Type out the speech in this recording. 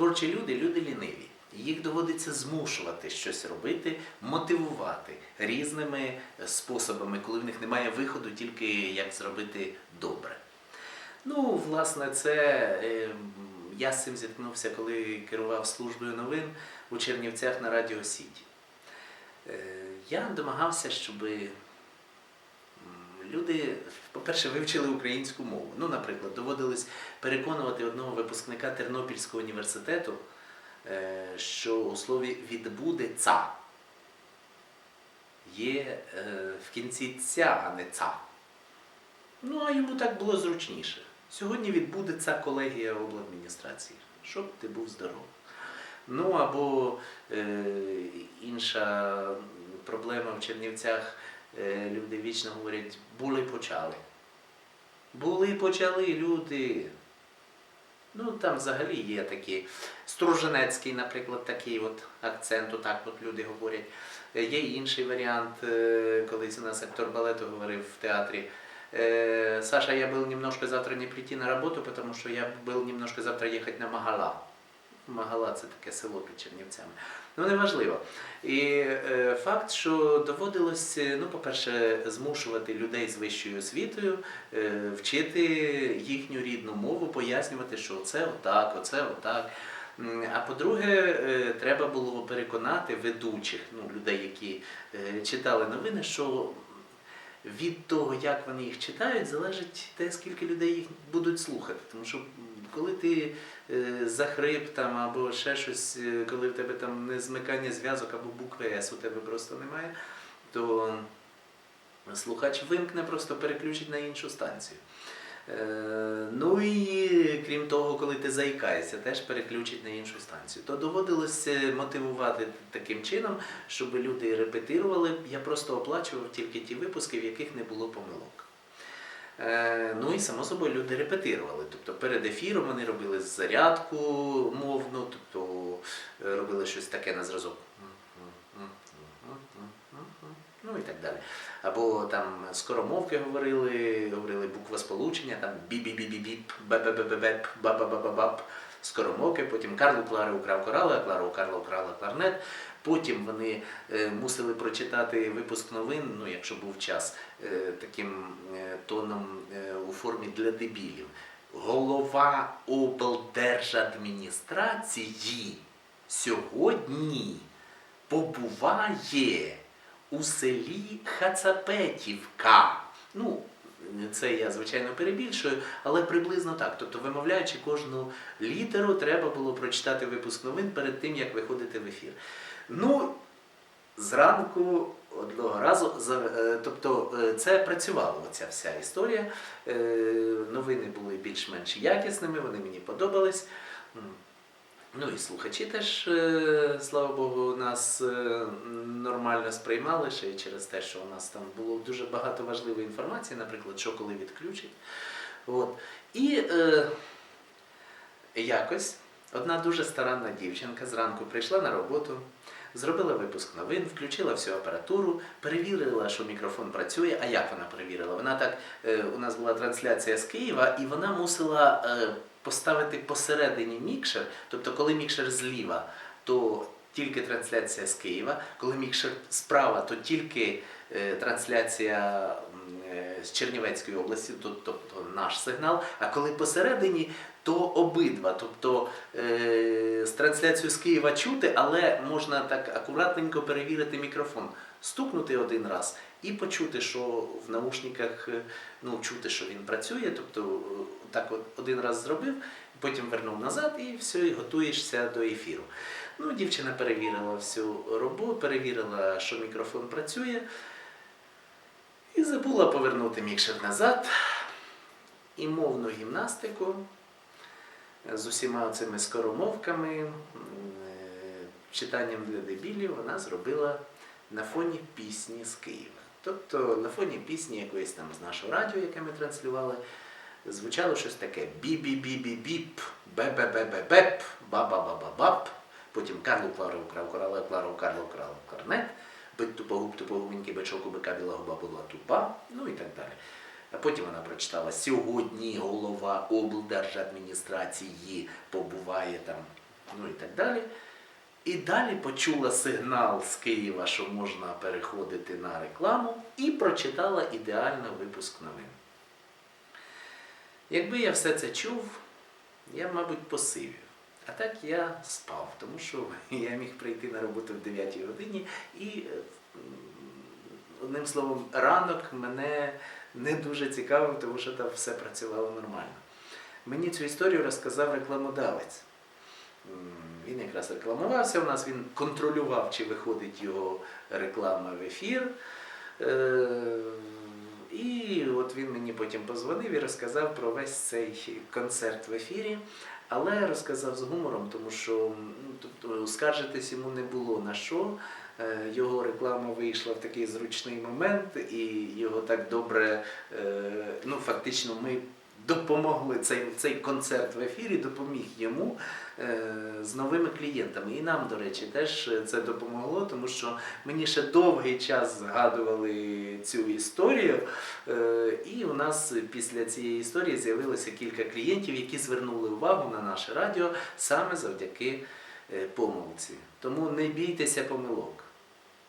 Творчі люди, люди ліниві. Їх доводиться змушувати щось робити, мотивувати різними способами, коли в них немає виходу, тільки як зробити добре. Ну, власне, це е, я з цим зіткнувся, коли керував службою новин у Чернівцях на Радіо Сіті. Е, Я домагався, щоб люди, по-перше, вивчили українську мову. Ну, наприклад, доводилось переконувати одного випускника Тернопільського університету, е, що у слові відбудеться є е, в кінці ця, а не ца. Ну, а йому так було зручніше. Сьогодні відбудеться колегія обладміністрації, щоб ти був здоровий. Ну або е, інша проблема в Чернівцях, люди вічно говорять, були почали. Були почали люди. Ну, там взагалі є такі Струженецький, наприклад, такий от акцент, отак от люди говорять. Е, Є інший варіант, е, колись у нас актор балету говорив в театрі. Э, Саша, я был немножко завтра не прийти на работу, потому что я был немножко завтра ехать на Магала. Магала це таке село під Чернівцями. Ну, неважливо. І е, факт, що доводилось, е, ну, по-перше, змушувати людей з вищою освітою е, вчити їхню рідну мову, пояснювати, що оце отак, оце отак. А по-друге, е, треба було переконати ведучих, ну, людей, які е, читали новини, що від того, як вони їх читають, залежить те, скільки людей їх будуть слухати. Тому що коли ти е, захрип там або ще щось, е, коли в тебе там не змикання зв'язок або букви С у тебе просто немає, то слухач вимкне, просто переключить на іншу станцію. Е, Ну і крім того, коли ти заїкаєшся, теж переключить на іншу станцію. То доводилося мотивувати таким чином, щоб люди репетирували. Я просто оплачував тільки ті випуски, в яких не було помилок. Е, Ну і само собою люди репетирували. Тобто перед ефіром вони робили зарядку мовну, тобто е, робили щось таке на зразок. Ну і так далі. Або там скоромовки говорили, говорили буква сполучення, там бі-бі-бі-бі-біп, бе-бе-бе-беп, ба-ба-ба-ба-бап, скоромовки, потім Карло Клари украв корали, а Клара у Карла украла кларнет. Потім вони е, мусили прочитати випуск новин, ну якщо був час, е, таким е, тоном у формі для дебілів. Голова облдержадміністрації сьогодні побуває у селі Хацапетівка. Ну, це я, звичайно, перебільшую, але приблизно так. Тобто, вимовляючи кожну літеру, треба було прочитати випуск новин перед тим, як виходити в ефір. Ну, зранку одного разу, е, тобто е, це працювало, ця вся історія. Е, Новини були більш-менш якісними, вони мені подобались. Ну і слухачі теж, слава Богу, нас нормально сприймали ще й через те, що у нас там було дуже багато важливої інформації, наприклад, що коли відключать. От. І е, якось одна дуже старанна дівчинка зранку прийшла на роботу, зробила випуск новин, включила всю апаратуру, перевірила, що мікрофон працює. А як вона перевірила? Вона так, е, у нас була трансляція з Києва, і вона мусила е, поставити посередині мікшер, тобто коли мікшер зліва, то тільки трансляція з Києва, коли мікшер справа, то тільки е, трансляція з Чернівецької області, тобто наш сигнал. А коли посередині, то обидва. Тобто е, з трансляцією з Києва чути, але можна так акуратненько перевірити мікрофон, стукнути один раз і почути, що в наушниках е, ну, чути, що він працює. Тобто е, так от один раз зробив, потім вернув назад і все, і готуєшся до ефіру. Ну, дівчина перевірила всю роботу, перевірила, що мікрофон працює, і забула повернути мікшер назад. І мовну гімнастику з усіма цими скоромовками, е, читанням для дебілів вона зробила на фоні пісні з Києва. Тобто на фоні пісні якоїсь там з нашого радіо, яке ми транслювали, звучало щось таке бі-бі-бі-бі-біп, бе-бе-бе-бе-беп, ба-ба-ба-ба-бап. Потім Карло Клару украв корале, Клару Карло украв корнет, бить тупогуб, тупогубенький бичок у бика біла губа тупа, ну і так далі. А потім вона прочитала сьогодні голова облдержадміністрації побуває там ну і так далі. І далі почула сигнал з Києва, що можна переходити на рекламу, і прочитала ідеально випуск новин. Якби я все це чув, я, мабуть, посивів. А так я спав, тому що я міг прийти на роботу в 9 годині і, е, одним словом, ранок мене не дуже цікавив, тому що там все працювало нормально. Мені цю історію розказав рекламодавець. Він якраз рекламувався у нас, він контролював, чи виходить його реклама в ефір. Е, І от він мені потім позвонив і розказав про весь цей концерт в ефірі, але розказав з гумором, тому що ну, тобто, скаржитись йому не було на що. Е, Його реклама вийшла в такий зручний момент, і його так добре, е, ну фактично, ми допомогли цей, цей концерт в ефірі, допоміг йому е, з новими клієнтами. І нам, до речі, теж це допомогло, тому що мені ще довгий час згадували цю історію. Е, нас після цієї історії з'явилося кілька клієнтів, які звернули увагу на наше радіо саме завдяки е, помилці. Тому не бійтеся помилок.